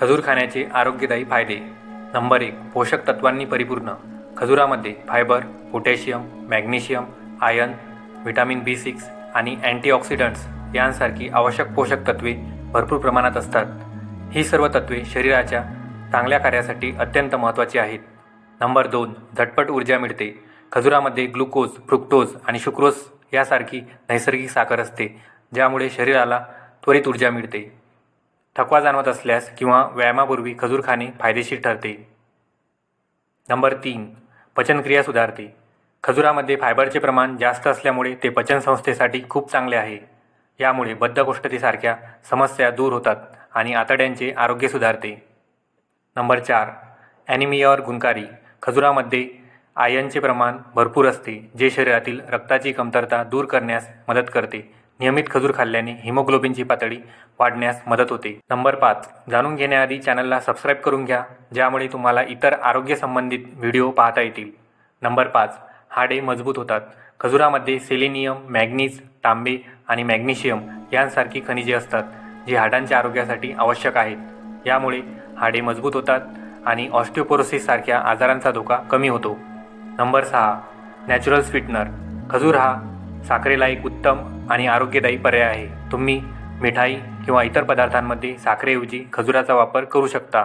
खजूर खाण्याचे आरोग्यदायी फायदे. नंबर एक पोषक तत्वांनी परिपूर्ण. खजुरामध्ये fibre potassium magnesium iron vitamin B six आणि अँटीऑक्सिडंट्स यांसारखी आवश्यक पोषक तत्वे भरपूर प्रमाणात असतात. ही सर्व तत्वे शरीराच्या चांगल्या कार्यासाठी अत्यंत महत्त्वाची आहेत. नंबर दोन झटपट ऊर्जा मिळते. खजुरामध्ये ग्लुकोज फ्रुक्टोज आणि शुक्रोज यासारखी नैसर्गिक साखर असते ज्यामुळे शरीराला त्वरित ऊर्जा मिळते. थकवा जाणवत असल्यास किंवा व्यायामापूर्वी खजूर खाणे फायदेशीर ठरते. नंबर तीन पचनक्रिया सुधारते. खजुरामध्ये फायबरचे प्रमाण जास्त असल्यामुळे ते पचनसंस्थेसाठी खूप चांगले आहे. यामुळे बद्धकोष्ठतेसारख्या समस्या दूर होतात आणि आतड्यांचे आरोग्य सुधारते. नंबर चार ॲनिमियावर गुणकारी. खजुरामध्ये आयनचे प्रमाण भरपूर असते जे शरीरातील रक्ताची कमतरता दूर करण्यास मदत करते. नियमित खजूर खाल्ल्याने हिमोग्लोबिनची पातळी वाढण्यास मदत होते. नंबर पाच जाणून घेण्याआधी चॅनलला सबस्क्राईब करून घ्या ज्यामुळे तुम्हाला इतर आरोग्यसंबंधित व्हिडिओ पाहता येतील. नंबर पाच हाडे मजबूत होतात. खजुरामध्ये सेलेनियम मॅग्नीज तांबे आणि मॅग्नेशियम यांसारखी खनिजे असतात जी हाडांच्या आरोग्यासाठी आवश्यक आहेत. यामुळे हाडे मजबूत होतात आणि ऑस्टिओपोरोसिससारख्या आजारांचा धोका कमी होतो. नंबर सहा नॅचरल स्वीटनर. खजूर हा साखरेला एक उत्तम आणि आरोग्यदायी पर्याय आहे. तुम्ही मिठाई किंवा इतर पदार्थांमध्ये साखरेऐवजी खजुराचा वापर करू शकता.